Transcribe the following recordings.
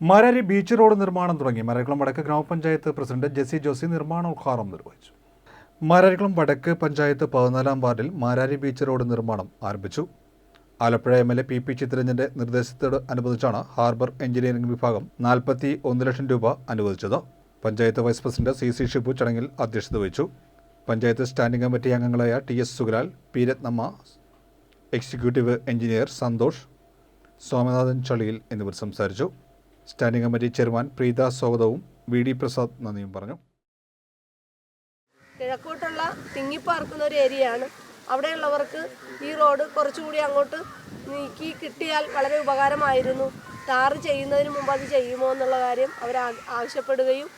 മരരി beach road നിർമ്മാണം തുടങ്ങി. മരരിക്കുളം വടക്ക് ഗ്രാമപഞ്ചായത്ത് പ്രസിഡന്റ് ജെസി ജോസി നിർമ്മാണോദ്ഘാടനം നിർവഹിച്ചു. മരരിക്കുളം വടക്ക് പഞ്ചായത്ത് പതിനാലാം വാർഡിൽ മാരാരി ബീച്ച് റോഡ് നിർമ്മാണം ആരംഭിച്ചു. Alappuzha M L A P P ചിത്രരഞ്ജന്റെ നിർദ്ദേശത്തോട് അനുബന്ധിച്ചാണ് ഹാർബർ എഞ്ചിനീയറിംഗ് വിഭാഗം നാൽപ്പത്തി ഒന്ന് ലക്ഷം രൂപ അനുവദിച്ചത്. Panchayat vice president C C Shibu ചടങ്ങിൽ അധ്യക്ഷത വഹിച്ചു. പഞ്ചായത്ത് സ്റ്റാൻഡിംഗ് കമ്മിറ്റി അംഗങ്ങളായ T S Sugalal P Ratnamma executive engineer Santhosh Swaminathan ചളിയിൽ എന്നിവർ സംസാരിച്ചു. സ്റ്റാൻഡിംഗ് കമ്മിറ്റി ചെയർമാൻ പ്രീത സ്വാഗതവും വി ഡി പ്രസാദ് നന്ദിയും പറഞ്ഞു. കിഴക്കോട്ടുള്ള തിങ്ങിപ്പാർക്കുന്ന ഒരു ഏരിയയാണ്. അവിടെയുള്ളവർക്ക് ഈ റോഡ് കുറച്ചുകൂടി അങ്ങോട്ട് നീക്കി കിട്ടിയാൽ വളരെ ഉപകാരമായിരുന്നു. ടാർ ചെയ്യുന്നതിന് മുമ്പ് അത് ചെയ്യുമോ എന്നുള്ള കാര്യം അവർ ആവശ്യപ്പെടുകയും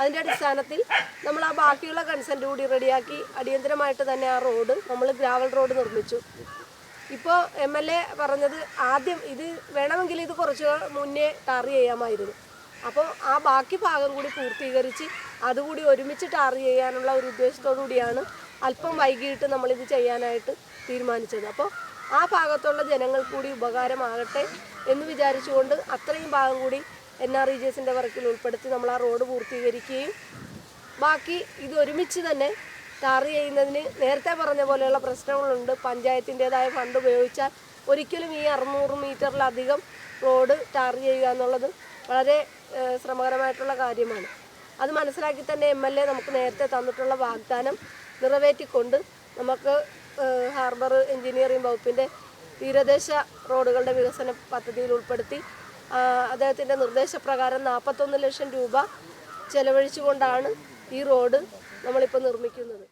അതിന്റെ അടിസ്ഥാനത്തിൽ നമ്മൾ ആ ബാക്കിയുള്ള കൺസെന്റ് കൂടി റെഡിയാക്കി അടിയന്തരമായിട്ട് തന്നെ ആ റോഡ് നമ്മൾ ഗ്രാവൽ റോഡ് നിർമ്മിച്ചു. ഇപ്പോൾ എം എൽ എ പറഞ്ഞത് ആദ്യം ഇത് വേണമെങ്കിൽ ഇത് കുറച്ച് മുന്നേ ടാർ ചെയ്യാമായിരുന്നു. അപ്പോൾ ആ ബാക്കി ഭാഗം കൂടി പൂർത്തീകരിച്ച് അതുകൂടി ഒരുമിച്ച് ടാർ ചെയ്യാനുള്ള ഒരു ഉദ്ദേശത്തോടു കൂടിയാണ് അല്പം വൈകിട്ട് നമ്മളിത് ചെയ്യാനായിട്ട് തീരുമാനിച്ചത്. അപ്പോൾ ആ ഭാഗത്തുള്ള ജനങ്ങൾ കൂടി ഉപകാരമാകട്ടെ എന്ന് വിചാരിച്ചുകൊണ്ട് അത്രയും ഭാഗം കൂടി എൻ ആർ ഇ ജി എസിന്റെ വർക്കിൽ ഉൾപ്പെടുത്തി നമ്മൾ ആ റോഡ് പൂർത്തീകരിക്കുകയും ബാക്കി ഇത് ഒരുമിച്ച് തന്നെ ടാർ ചെയ്യുന്നതിന് നേരത്തെ പറഞ്ഞ പോലെയുള്ള പ്രശ്നങ്ങളുണ്ട്. പഞ്ചായത്തിന്റെതായ ഫണ്ട് ഉപയോഗിച്ചാൽ ഒരിക്കലും ഈ അറുന്നൂറ് മീറ്ററിലധികം റോഡ് ടാർ ചെയ്യുക എന്നുള്ളത് വളരെ ശ്രമകരമായിട്ടുള്ള കാര്യമാണ്. അത് മനസ്സിലാക്കി തന്നെ എം എൽ എ നമുക്ക് നേരത്തെ തന്നിട്ടുള്ള വാഗ്ദാനം നിറവേറ്റിക്കൊണ്ട് നമുക്ക് ഹാർബർ എഞ്ചിനീയറിംഗ് വകുപ്പിന്റെ തീരദേശ റോഡുകളുടെ വികസന പദ്ധതിയിൽ ഉൾപ്പെടുത്തി അദ്ദേഹത്തിന്റെ നിർദ്ദേശപ്രകാരം നാൽപ്പത്തൊന്ന് ലക്ഷം രൂപ ചെലവഴിച്ചുകൊണ്ടാണ് ഈ റോഡ് നമ്മളിപ്പോൾ നിർമ്മിക്കുന്നത്.